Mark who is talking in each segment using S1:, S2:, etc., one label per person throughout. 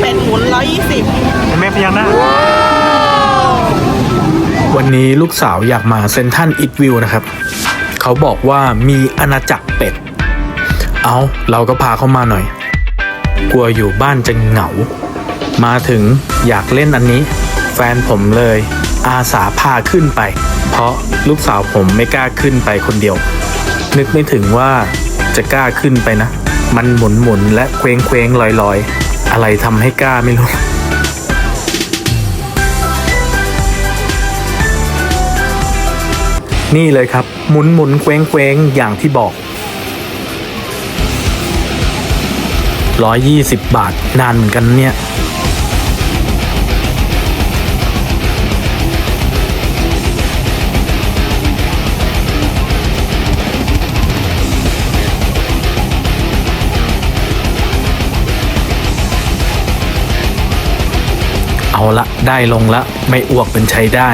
S1: เป็ดหมุนร้อยยี่สิบ
S2: แม่พญานาค
S3: วันนี้ลูกสาวอยากมาเซนทันอิทวิวนะครับ เขาบอกว่ามีอาณาจักรเป็ด เอาเราก็พาเขามาหน่อย กลัวอยู่บ้านจะเหงา มาถึงอยากเล่นอันนี้ แฟนผมเลย อาสาพาขึ้นไป เพราะลูกสาวผมไม่กล้าขึ้นไปคนเดียว นึกไม่ถึงว่าจะกล้าขึ้นไปนะ มันหมุนหมุนๆและเคว้งเคว้งลอยลอยๆ อะไรทำให้กล้าไม่รู้นี่เลยครับ หมุนหมุนเคว้งเคว้งอย่างที่บอก 120 บาทนานเหมือนกันเนี่ย เอาละได้ลงละไม่อ้วกเป็นใช้ได้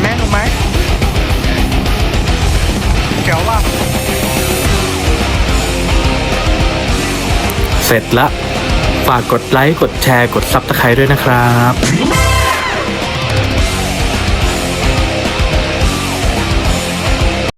S2: แม่หนูไหมแก้วว่า
S3: เสร็จละ ฝากกดไลค์ กดแชร์ กดซับสไครต์ด้วยนะครับ